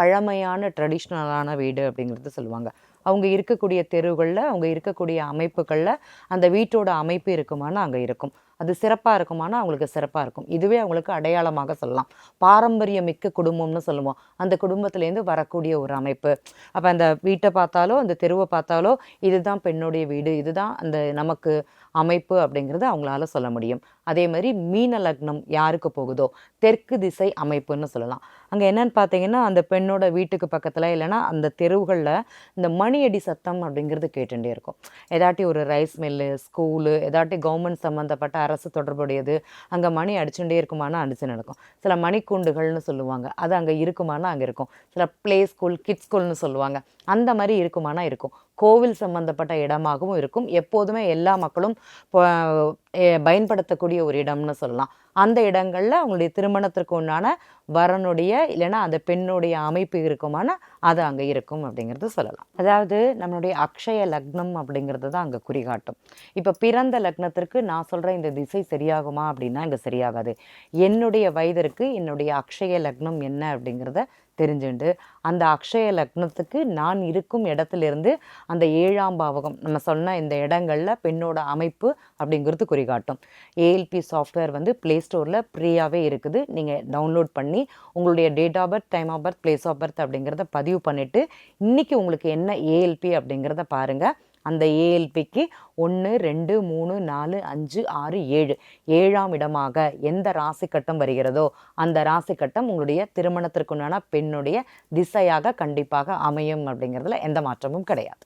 பழமையான ட்ரெடிஷ்னலான வீடு அப்படிங்கிறது சொல்லுவாங்க. அவங்க இருக்கக்கூடிய தெருவுகளில் அவங்க இருக்கக்கூடிய அமைப்புகளில் அந்த வீட்டோட அமைப்பு இருக்குமான்னு அங்கே இருக்கும். அது சிறப்பாக இருக்குமானா அவங்களுக்கு சிறப்பாக இருக்கும். இதுவே அவங்களுக்கு அடையாளமாக சொல்லலாம். பாரம்பரியம் மிக்க குடும்பம்னு சொல்லுவோம். அந்த குடும்பத்துலேருந்து வரக்கூடிய ஒரு அமைப்பு. அப்போ அந்த வீட்டை பார்த்தாலோ அந்த தெருவை பார்த்தாலோ இதுதான் பெண்ணுடைய வீடு இதுதான் அந்த நமக்கு அமைப்பு அப்படிங்கிறது அவங்களால சொல்ல முடியும். அதே மாதிரி மீன லக்னம் யாருக்கு போகுதோ தெற்கு திசை அமைப்புன்னு சொல்லலாம். அங்கே என்னன்னு பார்த்தீங்கன்னா அந்த பெண்ணோட வீட்டுக்கு பக்கத்தில் இல்லைன்னா அந்த தெருவுகளில் இந்த மணியடி சத்தம் அப்படிங்கிறது கேட்டுகிட்டே இருக்கும். ஏதாட்டி ஒரு ரைஸ் மில்லு ஸ்கூலு ஏதாட்டி கவர்மெண்ட் சம்மந்தப்பட்ட அரசு தொடர்புடையது. அங்கே மணி அடிச்சுட்டே இருக்குமானா அடிச்சு நடக்கும். சில மணிக்கூண்டுகள்னு சொல்லுவாங்க. அது அங்கே இருக்குமானா அங்கே இருக்கும். சில ப்ளே ஸ்கூல் கிட்ஸ் ஸ்கூல்னு சொல்லுவாங்க. அந்த மாதிரி இருக்குமானா இருக்கும். கோவில் சம்பந்தப்பட்ட இடமாகவும் இருக்கும். எப்போதுமே எல்லா மக்களும் பயன்படுத்தக்கூடிய ஒரு இடம்னு சொல்லலாம். அந்த இடங்களில் அவங்களுடைய திருமணத்திற்கு உண்டான வரனுடைய இல்லைன்னா அந்த பெண்ணுடைய அமைப்பு இருக்குமான அது அங்கே இருக்கும் அப்படிங்கிறது சொல்லலாம். அதாவது நம்மளுடைய அக்ஷய லக்னம் அப்படிங்கிறது தான் அங்கே குறிகாட்டும். இப்போ பிறந்த லக்னத்திற்கு நான் சொல்கிற இந்த திசை சரியாகுமா அப்படின்னா இங்கே சரியாகாது. என்னுடைய வயதிற்கு என்னுடைய அக்ஷய லக்னம் என்ன அப்படிங்கிறத தெரிஞ்சுண்டு. அந்த அக்ஷய லக்னத்துக்கு நான் இருக்கும் இடத்துலேருந்து அந்த ஏழாம் பாவகம் நம்ம சொன்ன இந்த இடங்களில் பெண்ணோட அமைப்பு அப்படிங்கிறது குறிகாட்டும். ஏஎல்பி சாஃப்ட்வேர் வந்து ப்ளே ஸ்டோரில் ஃப்ரீயாகவே இருக்குது. நீங்கள் டவுன்லோட் பண்ணி உங்களுடைய date of birth time of birth place of birth அப்படிங்கிறத பதிவு பண்ணிவிட்டு இன்றைக்கி உங்களுக்கு என்ன ஏஎல்பி அப்படிங்கிறத பாருங்கள் அந்த ஏஎல்பிக்கு ஒன்று ரெண்டு மூணு நாலு அஞ்சு ஆறு ஏழு. ஏழாம் இடமாக எந்த ராசி கட்டம் வருகிறதோ அந்த ராசி கட்டம் உங்களுடைய திருமணத்திற்குண்டான பெண்ணுடைய திசையாக கண்டிப்பாக அமையும் அப்படிங்கிறதுல எந்த மாற்றமும் கிடையாது.